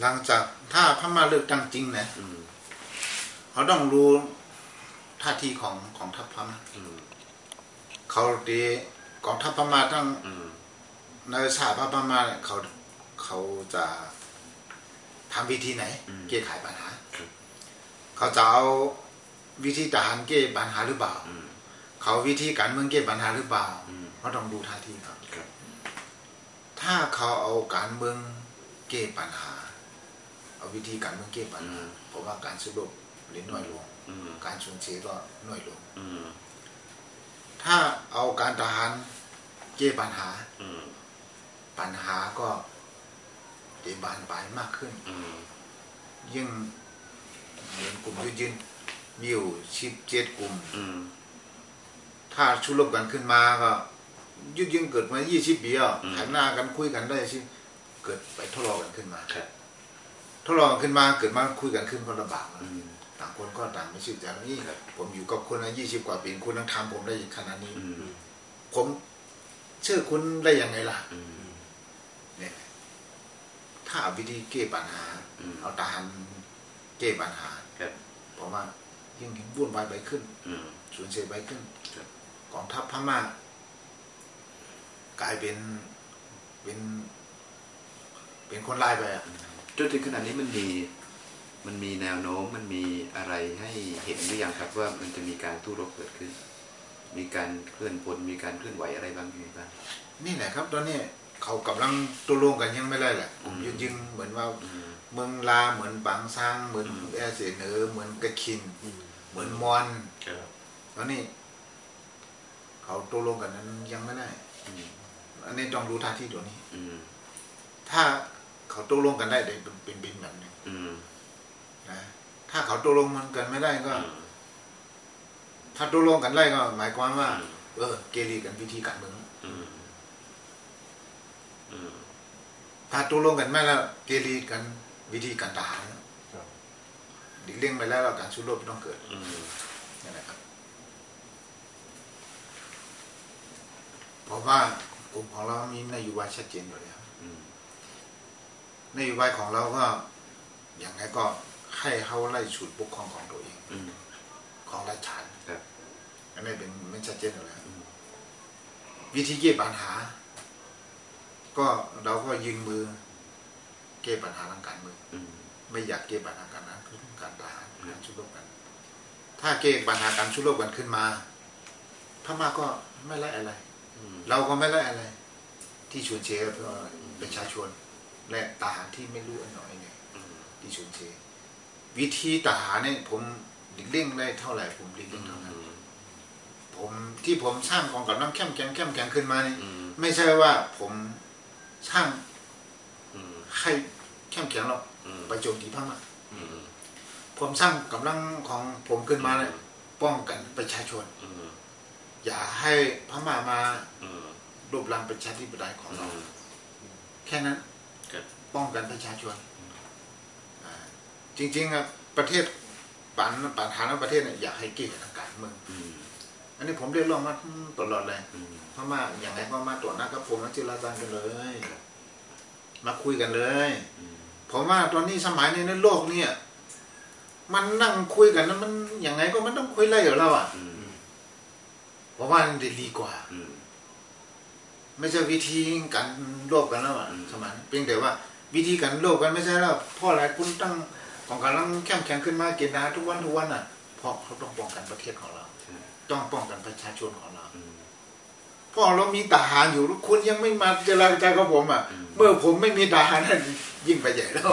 หลังจากถ้าพม่าเลือกตั้งจริงนะอืมเขาต้องรู้ท่าทีของของทัพพม่าอืมเขาตีกองทัพพม่าทั้งอืมในสหภาพพม่าเนี่ยเขาเขาจะทำวิธีไหนแก้ไขปัญหาครับเขาจะเอาวิธีทหารแก้ปัญหาหรือเปล่าอืมเขาวิธีการเมืองแก้ปัญหาหรือเปล่าอืมเขาต้องดูท่าทีครับครับ ถ้าเขาเอาการเมืองแก้ปัญหา เอาวิธีการเมืองแก้ปัญหาเพราะว่าการสู้รบเล่นน้อยลงอืมการสูญเสียก็น้อยลงอืมถ้าเอาการทหารแก้ปัญหาอืมปัญหาก็เดบานปลายมากขึ้นอืมยิ่งเหมือนกลุ่มยืนยืนมีอยู่ชิบเจ็ดกลุ่มอืมถ้าชุลบกันขึ้นมาก็ยืดยิ่งเกิดมายี่สิบปีอะหันหน้ากันคุยกันได้สิเกิดไปทะเลาะกันขึ้นมาครับ ทะเลาะกันขึ้นมาเกิดมาคุยกันขึ้นก็ลำบากนะอืมต่างคนก็ต่างไม่ชื่อใจนี่ครับผมอยู่กับคุณอายี่สิบกว่าปีคุณต้องทำผมได้ขนาดนี้อืมผมเชื่อคุณได้ยังไงล่ะอืมเนี่ย ถ้าเอาวิธีแก้ปัญหาอืมเอาทหารแก้ปัญหาครับผมว่ายิ่งวุ่นวายไปขึ้นอืมสูญเสียไปขึ้นครับกองทัพพม่ากลายเป็นเป็น เป็นคนไล่ไปอะ จนถึงขนาดนี้มันมีมันมีแนวโน้มมันมีอะไรให้เห็นหรือยังครับว่ามันจะมีการตู้รบเกิดขึ้น มีการเคลื่อนพลมีการเคลื่อนไหวอะไรบ้างอยู่บ้างนี่แหละครับ ตอนนี้เขากำลังตัวลงกันยังไม่ได้แหละผมอืมยืนยิงเหมือนว่าอืมเมืองลาเหมือนบางซางเหมือนอืมแอร์เสยเหนือเหมือนกระคิน เหมือนมอนครับตอนนี้เขาตัวลงกันนั้นยังไม่ได้อืมอันนี้ต้องรู้ท่าที่ตัวนี้อืมถ้า เขาตกลงกันได้เดี๋ยวเป็นบินแบบหนึงอืมนะถ้าเขาตกลงมันกันไม่ได้ก็อืมถ้าตกลงกันได้ก็ หมายความว่าอืมเออ เกลีกันวิธีการเมืองอืมอืมถ้าตกลงกันไม่แล้ว เกลีกันวิธีการทหารครับดิเลี่ยงไปแล้วแล้วการสู้รบไม่ต้องเกิดอืมนั่นแหละครับเพราะว่ากลุ่มของเรามีนโยบายชัดเจนอยู่แล้วอืม นโยบายของเราก็อย่างไรก็ให้เขาไล่ฉุดปกครองของตัวเองอืมของราชฐานครับอันนี้เป็นมันชัดเจนอยู่แล้วอืมวิธีแก้ปัญหา ก็เราก็ยืนมือแก้ปัญหาทางการเมืองอืมไม่อยากแก้ปัญหาการนั้นคือการทหารอืมการชุดรบกัน ถ้าแก้ปัญหาการชุดรบกันขึ้นมาพม่าก็ไม่ไล่อะไรอืมเราก็ไม่ไล่อะไร ที่ชวนเชียร์ก็ประชาชน และทหารที่ไม่รู้อันหน่อยเนี่ยอืมที่ชวนเชียร์วิธีทหารเนี่ยผมหลีกเลี่ยงได้เท่าไหร่ผมหลีกเลี่ยงเท่านั้นผมที่ผมสร้างกองกำลังเข้มแข็งเข้มแข็งขึ้นมานี่อืมไม่ใช่ว่าผมสร้างอืมให้เข้มแข็งหรอกอืมไปโจมตีพม่าอืมผมสร้างกำลังของผมขึ้นมาเลยป้องกันประชาชนอืมอย่าให้พม่ามาอืมรูปรังประชาธิปไตยของอืเรามแค่นั้นครับ ป้องกันประชาชนอ่าจริงๆอะประเทศปันปัญหาในประเทศเนี่ยอยากให้เกี่ยวกับการเมืองอืมอันนี้ผมเรียกร้องมาตลอดเลยอืมพม่าอย่างไรก็มาตรวจหน้ากับผมมาเจรจากันเลย มาคุยกันเลยอืมผมว่าตอนนี้สมัยนี้ในโลกเนี่ย มันนั่งคุยกันนั้นมันอย่างไงก็มันต้องคุยไล่กับเราอะอืมเพราะว่ามันจะดีกว่าอืม ไม่ใช่วิธีการโลกกันแล้วอะอืมสมัยนี้เพียงแต่ว่าวิธีการโลกกันไม่ใช่แล้วเพราะอะไรคุณตั้งของกำลังเข้มแข็งขึ้นมาเกินดาทุกวันทุกวันอะเพราะเขาต้องป้องกันประเทศของเราใช่ต้องป้องกันประชาชนของเราอืมเพราะเรามีทหารอยู่คุณยังไม่มาเจรจากับผมอะอืมเมื่อผมไม่มีทหารนั่นยิ่งไปใหญ่แล้ว